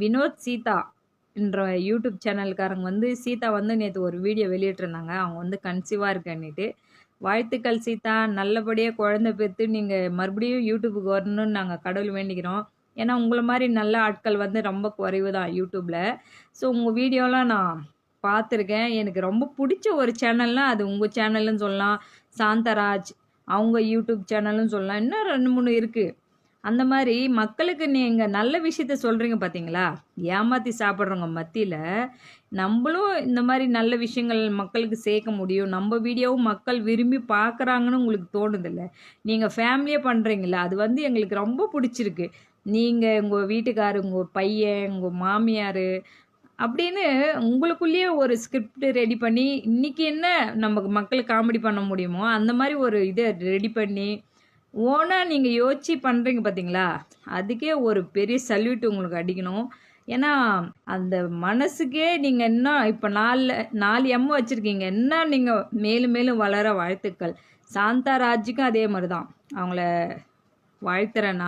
வினோத் சீதா என்ற யூடியூப் சேனல்காரங்க வந்து சீதா வந்து நேற்று ஒரு வீடியோ வெளியிட்டிருந்தாங்க. அவங்க வந்து கன்சீவாக இருக்கன்னுட்டு. வாழ்த்துக்கள் சீதா. நல்லபடியாக குழந்தை பெற்று நீங்கள் மறுபடியும் யூடியூபுக்கு வரணும்னு நாங்கள் கடவுள் வேண்டிக்கிறோம். ஏன்னா உங்களை மாதிரி நல்ல ஆட்கள் வந்து ரொம்ப குறைவு தான் யூடியூப்பில் ஸோ உங்கள் வீடியோலாம் நான் பார்த்துருக்கேன் எனக்கு ரொம்ப பிடிச்ச ஒரு சேனல்னால் அது உங்கள் சேனல்னு சொல்லலாம். சாந்தராஜ் அவங்க யூடியூப் சேனல்னு சொல்லலாம். இன்னும் ரெண்டு மூணு இருக்குது அந்த மாதிரி மக்களுக்கு நீங்கள் நல்ல விஷயத்த சொல்கிறீங்க பார்த்தீங்களா ஏமாற்றி சாப்பிட்றவங்க மத்தியில் நம்மளும் இந்த மாதிரி நல்ல விஷயங்கள் மக்களுக்கு சேர்க்க முடியும். நம்ம வீடியோவும் மக்கள் விரும்பி பார்க்குறாங்கன்னு உங்களுக்கு தோணுதில்ல? நீங்கள் ஃபேமிலியாக பண்ணுறீங்களா அது வந்து எங்களுக்கு ரொம்ப பிடிச்சிருக்கு. நீங்கள் உங்கள் வீட்டுக்கார் உங்கள் பையன் உங்கள் மாமியார் அப்படின்னு உங்களுக்குள்ளேயே ஒரு ஸ்கிரிப்ட் ரெடி பண்ணி இன்றைக்கி என்ன நமக்கு மக்களுக்கு காமெடி பண்ண முடியுமோ அந்த மாதிரி ஒரு இதை ரெடி பண்ணி ஓனாக நீங்கள் யோசிச்சு பண்ணுறீங்க பார்த்தீங்களா அதுக்கே ஒரு பெரிய சல்யூட் உங்களுக்கு அடிக்கணும். ஏன்னா அந்த மனசுக்கே நீங்கள் என்ன இப்போ நாலு நாலு எம் வச்சுருக்கீங்க. என்ன நீங்கள் மேலும் மேலும் வளர வாழ்த்துக்கள். சாந்தா ராஜுக்கும் அதே மாதிரி தான் அவங்கள வாழ்த்துறேன் நான்